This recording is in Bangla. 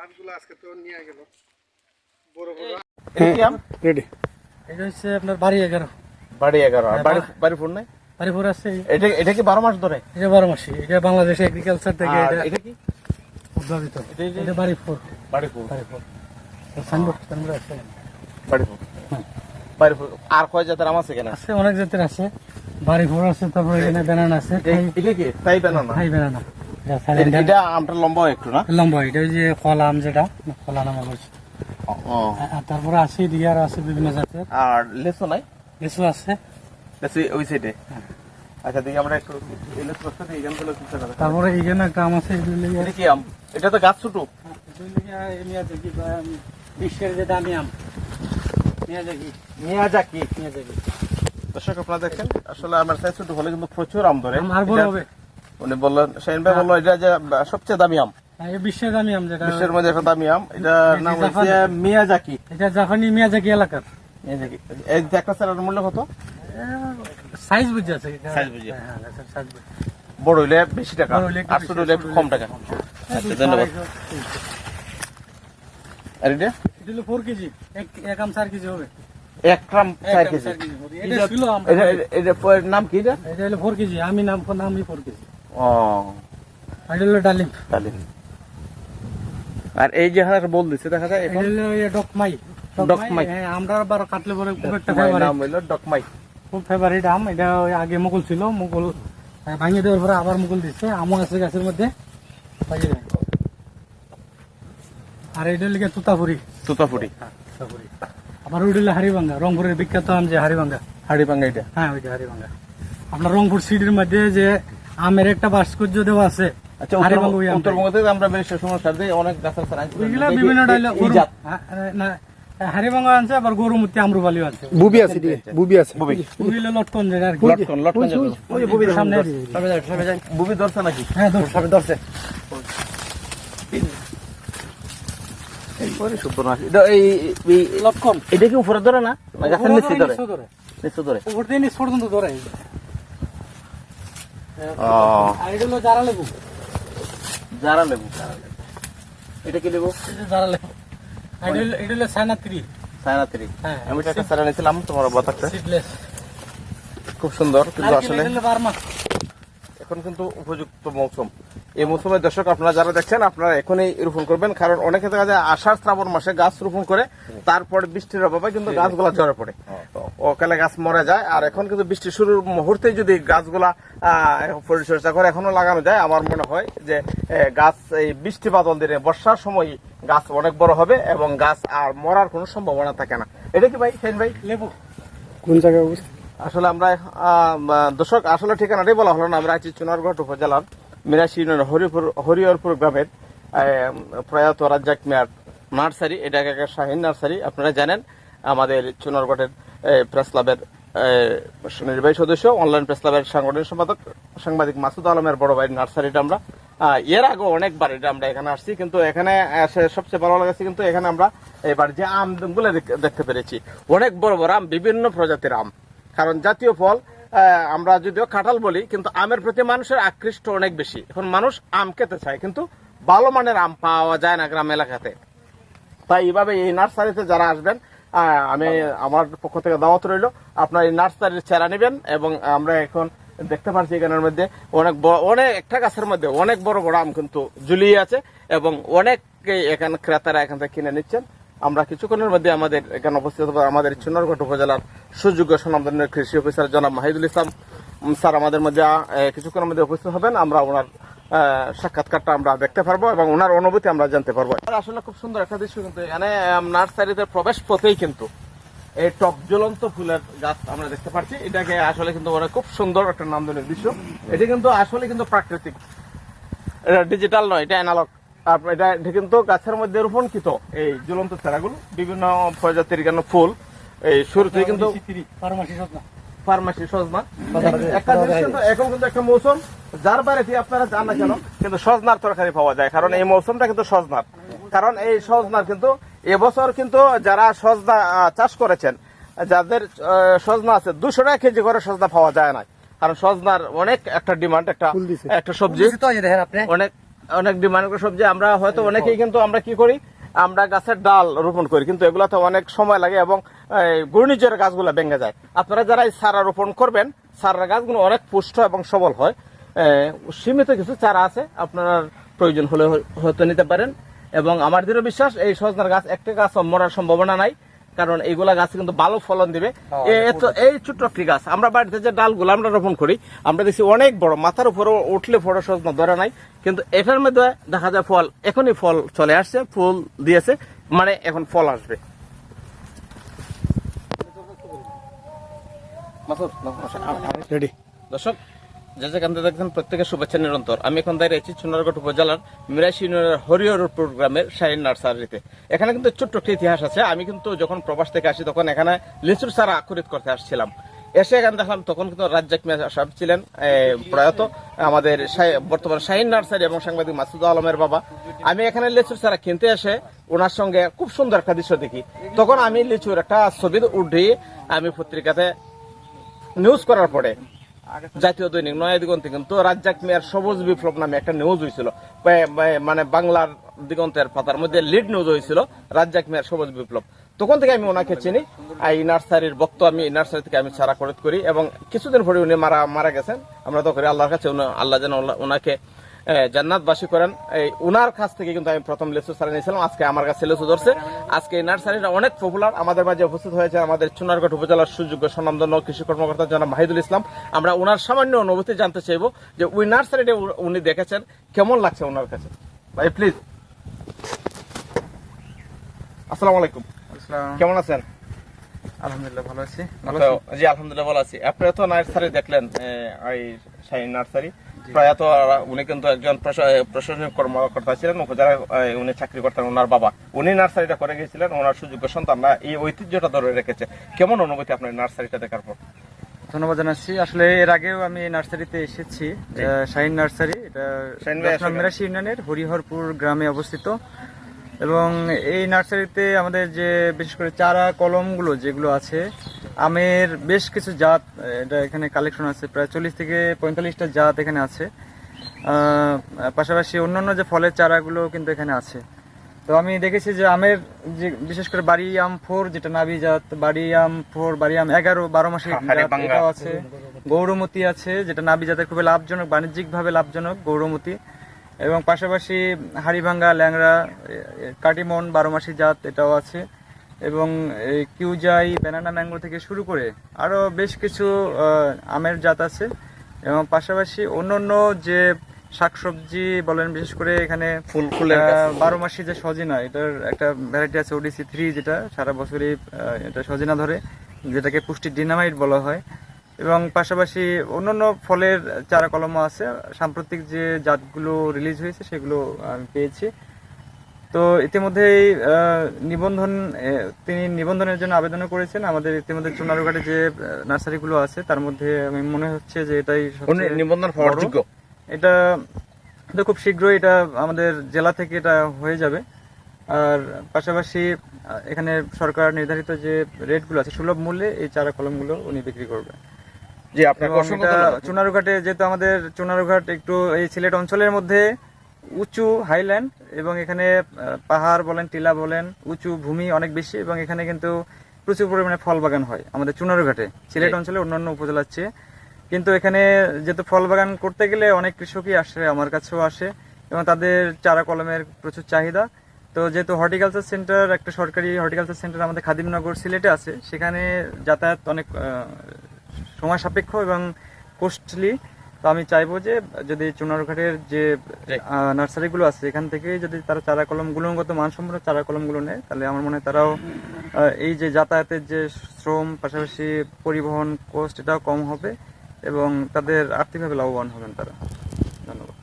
গাছগুলো আজকে তো নিয়ে গেল। বড় বড় রেডি। এটা হচ্ছে আপনার বাড়ি এগারো। বাড়ি এগারো। আর বাড়ি বাড়ি ফোন নাই? বাড়ি ফোর আছে। এটা এটা কি বারো মাস ধরে? এটা বারো মাসি এটা বাংলাদেশ এগ্রিকালচার থেকে এটা এটা কি? উদ্ভাবিত। এটা এই যে- এটা বাড়ি ফোর। বাড়ি ফোন বাড়ি ফোর। সাইনবোর্ড সাইনবোর্ড আছে। বাড়ি ফোন বাড়ি ফোন আর কয় জাতের আম আছে কেন আছে অনেক জাতের আছে। বাড়ি ফোর আছে তারপরে এখানে বেনানা আছে। এটা কি? তাই বেনানা এটা আমটা লম্বা একটু না? লম্বা এটা ওই যে কলা আম যেটা কলা নামা বলছে তারপরে আছে এদিকে আরও আছে বিভিন্ন জাতের। আর লেসু নাই? আছে। লেসু ওই সাইডে আচ্ছা দেখি আমরা একটু লেসু রাস্তা থেকে এখান চিন্তা করা তারপরে এখানে একটা আম আছে এটা কি আম? এটা তো গাছ ছোট। উম, বিশ্বের যে দামি আম। দর্শক আপনারা দেখেন আসলে আমার সাইজ ছোট হলে কিন্তু প্রচুর আম ধরে। আম আর বড় হবে। উনি বললেন শাহিন ভাই বলল এটা যে সবচেয়ে দামি আম। হ্যাঁ, বিশ্বের দামি আম যেটা বিশ্বের মধ্যে একটা দামি আম। এটা নাম হচ্ছে মিয়াজাকি। এটা জাপানি মিয়াজাকি এলাকার। মিয়াজাকি। এই একটা মূল্য কত? সাইজ বুঝে আছে। Size বুঝে। হ্যাঁ, হ্যাঁ। বড় হইলে বেশি টাকা আর ছোট হইলে কম টাকা। আচ্ছা ধন্যবাদ। আর এটা? এটা হলো ফোর কেজি। এক আম চার কেজি হবে। এক গ্রাম চার কেজি। এটা নাম কি এটা? এটা হলো ফোর কেজি। আমি নাম নামই ফোর কেজি। ও। আর এটা হলো ডালিম। তাহলে আর এই যে বল দিচ্ছে দেখা যায় এখন? হলো এই ডকমাই ডকমাই। হ্যাঁ আমরা আবার কাটলে পরে খুব একটা ফেভারিট নাম হইল ডকমাই খুব ফেভারিট আম এটা আগে মুকুল ছিল মুকুল ভাঙিয়ে দেওয়ার পরে আবার মুকুল দিচ্ছে আমও আছে গাছের মধ্যে আর এটা লিখে তুতাপুরি। তুতাপুরি। তুতাপুরি। আবার ওইটা হলো হারিবাঙ্গা রংপুরের বিখ্যাত আম যে হারিবাঙ্গা হাড়ি পাঙ্গা এটা। হ্যাঁ ওইটা হারিবাঙ্গা আপনার রংপুর সিটির মধ্যে যে আমের একটা ভাস্কর্য দেওয়া আছে। আচ্ছা হারিবাঙ্গা ওই উত্তর- আমটাই। উত্তরবঙ্গ থেকে আমরা বেশ সময় সাথে অনেক গাছের স্যার আনছি। ওইগুলা এই যে- বিভিন্ন ডাইলে এই জাত। না হারিবাঙ্গা আনছে আবার গরুমূর্তি আমরুবালিও আছে বুবি আছে। দিকে বুবি আছে। বুবি। ওইগুলো লটকন যেটা আর কি। লটকন লটকন যাবে। ওই বুবি সামনে বুবি ধরছে নাকি? হ্যাঁ ধর ধরছে। ওরে সুবর্ণ এটা এই এই লটকন। এটা কি উপরে ধরে না? না গাছের নিচে ধরে নিচে ধরে। উপর দিয়ে নিচ পর্যন্ত ধরে। এটা হলো জারা লেবু। জারা লেবু এটা কি লেবু? এটা জারা লেবু। আর এটা হলো- এটা থ্রি সায়না ত্রি। হ্যাঁ আমি একটা সারা নিয়েছিলাম তোমার খুব সুন্দর কিন্তু আসলে বার্মা? এখন কিন্তু উপযুক্ত মৌসুম। এই মৌসুমে দর্শক আপনারা যারা দেখছেন আপনারা এখনই রোপণ করবেন কারণ অনেকে দেখা যায় আষাঢ় শ্রাবণ মাসে গাছ রোপণ করে তারপরে বৃষ্টির অভাবে কিন্তু গাছগুলা ঝরে পড়ে। ওকালে গাছ মরে যায় আর এখন কিন্তু বৃষ্টি শুরুর মুহূর্তে যদি গাছগুলা আহ, পরিচর্যা করে এখনও লাগানো যায় আমার মনে হয় যে গাছ এই বৃষ্টি বাদল দিনে বর্ষার সময় গাছ অনেক বড় হবে এবং গাছ আর মরার কোনো সম্ভাবনা থাকে না। এটা কি ভাই সেন ভাই? লেবু কোন জায়গায় অবস্থিত? আসলে আমরা দর্শক, আসলে ঠিকানাটাই বলা হলো না। আমরা আছি চুনারগড় উপজেলার মিরাশি হরিপুর, হরিহরপুর গ্রামের প্রয়াত রাজ্জাক মিয়ার নার্সারি, এটা একটা শাহিন নার্সারি। আপনারা জানেন, আমাদের চুনারগড়ের প্রেস ক্লাবের নির্বাহী সদস্য, অনলাইন প্রেস ক্লাবের সাংগঠনিক সম্পাদক সাংবাদিক মাসুদ আলমের বড় ভাই নার্সারিটা আমরা এর আগে অনেকবার এটা আমরা এখানে আসছি। কিন্তু এখানে সবচেয়ে ভালো লাগছে কিন্তু এখানে আমরা এবার যে আমগুলো দেখ- দেখতে পেরেছি, অনেক বড় বড় আম, বিভিন্ন প্রজাতির আম। কারণ জাতীয় ফল আমরা যদিও কাঁঠাল বলি, কিন্তু আমের প্রতি মানুষের আকৃষ্ট অনেক বেশি। এখন মানুষ আম খেতে চায়, কিন্তু ভালো মানের আম পাওয়া যায় না গ্রাম এলাকাতে। তাই এইভাবে এই নার্সারিতে যারা আসবেন আমি আমার পক্ষ থেকে দাওয়াত রইল, আপনার এই নার্সারির চেরা নেবেন এবং আমরা এখন দেখতে পাচ্ছি এখানের মধ্যে অনেক অনেক একটা গাছের মধ্যে অনেক বড় বড় আম কিন্তু ঝুলিয়ে আছে এবং অনেককেই এখানে ক্রেতারা এখান থেকে কিনে নিচ্ছেন। আমরা কিছুক্ষণের মধ্যে আমাদের এখানে উপস্থিত আমাদের চুনারঘাট উপজেলার সুযোগ্য সুনামধন্য কৃষি অফিসার জনাব মাহিদুল ইসলাম। স্যার আমাদের মধ্যে কিছুক্ষণের মধ্যে উপস্থিত হবেন। আমরা ওনার সাক্ষাৎকারটা আমরা দেখতে পারব এবং ওনার অনুভূতি আমরা জানতে পারব। আসলে খুব সুন্দর একটা দৃশ্য কিন্তু এখানে নার্সারিতে প্রবেশ পথেই কিন্তু এই টপ জ্বলন্ত ফুলের গাছ আমরা দেখতে পাচ্ছি। এটাকে আসলে কিন্তু খুব সুন্দর একটা নান্দনিক দৃশ্য। এটি কিন্তু আসলে কিন্তু প্রাকৃতিক। এটা ডিজিটাল নয়, এটা অ্যানালগ এটা কিন্তু গাছের মধ্যে রোপণকৃত এই ঝুলন্ত চারাগুলো বিভিন্ন প্রজাতির কেন ফুল এই শুরুতে কিন্তু ফার্মাসি সজনা। এখন কিন্তু একটা মৌসুম যার বাড়িতে আপনারা যান না কেন কিন্তু সজনার তরকারি পাওয়া যায় কারণ এই মৌসুমটা কিন্তু সজনার। কারণ এই সজনার কিন্তু এবছর কিন্তু যারা সজনা চাষ করেছেন যাদের সজনা আছে দুশো টাকা কেজি করে সজনা পাওয়া যায় না। কারণ সজনার অনেক একটা ডিমান্ড একটা একটা সবজি। অনেক অনেক ডিমান্ড করে সবজি, আমরা হয়তো অনেকেই কিন্তু আমরা কি করি, আমরা গাছের ডাল রোপণ করি, কিন্তু এগুলাতে অনেক সময় লাগে এবং ঘূর্ণিঝড়ের গাছগুলো ভেঙে যায়। আপনারা যারা এই চারা রোপণ করবেন চারা গাছগুলো অনেক পুষ্ট এবং সবল হয়। সীমিত কিছু চারা আছে, আপনার প্রয়োজন হলে হয়- হয়তো নিতে পারেন। এবং আমার দৃঢ় বিশ্বাস, এই সজনার গাছ, একটা গাছ মরার সম্ভাবনা নাই। কারণ এইগুলা গাছ কিন্তু ভালো ফলন দিবে। তো এই ছোট্ট একটি গাছ। আমরা বাড়িতে যে ডালগুলো আমরা রোপণ করি আমরা দেখছি অনেক বড় মাথার উপরে উঠলে ফটো সজনা ধরে নাই। কিন্তু এটার মধ্যে দেখা যায় ফল এখনই ফল চলে আসছে ফুল দিয়েছে মানে এখন ফল আসবে। মাসুদ, নাও, আ- আ- রেডি দর্শক যে দেখছেন প্রত্যেকের শুভেচ্ছা নিরন্তর। আমি এখন দাঁড়িয়ে আছি চুনারগড় উপজেলার মিরাশি ইউনিয়নের হরিহরপুর গ্রামের শাহিন নার্সারিতে। এখানে কিন্তু ছোট্ট একটি ইতিহাস আছে। আমি কিন্তু যখন প্রবাস থেকে আসি তখন এখানে লিচুর সারা আকুরিত করতে আসছিলাম। এসে এখানে দেখলাম তখন কিন্তু রাজ্জাক মিয়া সাহেব ছিলেন প্রয়াত, আমাদের বর্তমান শাহিন নার্সারি এবং সাংবাদিক মাসুদ আলমের বাবা। আমি এখানে লিচুর সারা কিনতে এসে ওনার সঙ্গে খুব সুন্দর একটা দৃশ্য দেখি। তখন আমি লিচুর একটা ছবি উঠিয়ে আমি পত্রিকাতে নিউজ করার পরে। জাতীয় দৈনিক নয়া দিগন্তে কিন্তু রাজ্জাক মেয়ার সবুজ বিপ্লব নামে একটা নিউজ হয়েছিল মানে বাংলার দিগন্তের পাতার মধ্যে লিড নিউজ হয়েছিল রাজ্জাক মেয়ার সবুজ বিপ্লব। তখন থেকে আমি ওনাকে চিনি। এই নার্সারির বক্ত আমি নার্সারি থেকে আমি সারা খরচ করি এবং কিছুদিন পরে উনি মারা মারা গেছেন। আমরা তো করি আল্লাহর কাছে আল্লাহ যেন ওনা- ওনাকে জান্নাতবাসী করেন। এই উনার কাছ থেকে কিন্তু আমি প্রথম লেসু সারা নিয়েছিলাম। আজকে আমার কাছে লেসু ধরছে। আজকে এই নার্সারিটা অনেক পপুলার আমাদের মাঝে উপস্থিত হয়েছে আমাদের চুনারগড় উপজেলার সুযোগ্য স্বনামধন্য কৃষি কর্মকর্তা জনাব মাহিদুল ইসলাম। আমরা ওনার সামান্য অনুভূতি জানতে চাইব যে ওই নার্সারিটা উনি দেখেছেন। কেমন লাগছে ওনার কাছে? ভাই প্লিজ আসসালামু আলাইকুম। কেমন আছেন? আলহামদুলিল্লাহ ভালো আছি। তো, জি আলহামদুলিল্লাহ ভালো আছি। আপনারা তো নার্সারি দেখলেন এই নার্সারি। প্রয়াত উনি কিন্তু একজন প্রশা- প্রশাসনিক কর্মকর্তা ছিলেন এ, উনি চাকরি করতেন ওনার বাবা। উনি নার্সারিটা করে গিয়েছিলেন ওনার সুযোগ্য সন্তানরা এই ঐতিহ্যটা ধরে রেখেছে। কেমন অনুভূতি আপনার নার্সারিটা দেখার পর? ধন্যবাদ জানাচ্ছি। আসলে এর আগেও আমি নার্সারিতে এসেছি। শাহিন নার্সারি। এটা ভাই ইউনিয়নের হরিহরপুর গ্রামে অবস্থিত। এবং এই নার্সারিতে আমাদের যে বিশেষ করে চারা কলমগুলো যেগুলো আছে আমের বেশ কিছু জাত এটা এখানে কালেকশন আছে। প্রায় চল্লিশ থেকে পঁয়তাল্লিশটা জাত এখানে আছে। পাশাপাশি অন্যান্য যে ফলের চারাগুলো কিন্তু এখানে আছে। তো আমি দেখেছি যে আমের যে বিশেষ করে বাড়ি আম ফোর যেটা নাবি জাত বাড়ি আম ফোর বাড়ি আম এগারো বারো মাসের হ্যাঁ। এটাও আছে। গৌরমতি আছে যেটা নাবি জাতের খুবই লাভজনক বাণিজ্যিকভাবে লাভজনক গৌরমতি। এবং পাশাপাশি হাড়িভাঙ্গা এ, কাটিমন বারো মাসি জাত এটাও আছে। এবং এই কিউজাই ব্যানানা ম্যাঙ্গো থেকে শুরু করে আরও বেশ কিছু আমের জাত আছে। এবং পাশাপাশি অন্যান্য যে শাকসবজি বলেন বিশেষ করে এখানে ফুল। আহ, বারো মাসি যে সজিনা এটার একটা ভ্যারাইটি আছে ওডিসি থ্রি যেটা সারা বছরই এটা সজিনা ধরে যেটাকে পুষ্টি ডিনামাইট বলা হয়। এবং পাশাপাশি অন্যান্য ফলের চারা কলমও আছে। সাম্প্রতিক যে জাতগুলো রিলিজ হয়েছে সেগুলো আমি পেয়েছি। তো ইতিমধ্যেই নিবন্ধন তিনি নিবন্ধনের জন্য আবেদনও করেছেন। আমাদের ইতিমধ্যে চুনারুঘাটে যে নার্সারিগুলো আছে তার মধ্যে আমি মনে হচ্ছে যে এটাই নিবন্ধন এটা তো খুব শীঘ্রই এটা আমাদের জেলা থেকে এটা হয়ে যাবে। আর পাশাপাশি এখানে সরকার নির্ধারিত যে রেটগুলো আছে সুলভ মূল্যে এই চারা কলমগুলো উনি বিক্রি করবে জি এটা ধন্যবাদ। চুনারুঘাটে যেহেতু আমাদের চুনারুঘাট একটু এই সিলেট অঞ্চলের মধ্যে উঁচু হাইল্যান্ড এবং এখানে পাহাড় বলেন টিলা বলেন উঁচু ভূমি অনেক বেশি এবং এখানে কিন্তু প্রচুর পরিমাণে ফল বাগান হয় আমাদের চুনারুঘাটে। সিলেট অঞ্চলে অন্যান্য উপজেলার চেয়ে। কিন্তু এখানে যেহেতু ফল বাগান করতে গেলে অনেক কৃষকই আসে আমার কাছেও আসে এবং তাদের চারা কলমের প্রচুর চাহিদা। তো যেহেতু হর্টিকালচার সেন্টার একটা সরকারি হর্টিকালচার সেন্টার আমাদের খাদিমনগর সিলেটে আছে সেখানে যাতায়াত অনেক সময় সাপেক্ষ এবং কোস্টলি তো আমি চাইব যে যদি চুনারঘাটের যে নার্সারি গুলো নার্সারিগুলো আছে এখান থেকে যদি তারা চারা কলম গুণগত মানসম্পন্ন চারা কলমগুলো নেয় তাহলে আমার মনে হয় তারাও এই যে যাতায়াতের যে শ্রম পাশাপাশি পরিবহন কোস্ট এটাও কম হবে এবং তাদের আর্থিকভাবে লাভবান হবেন তারা। ধন্যবাদ।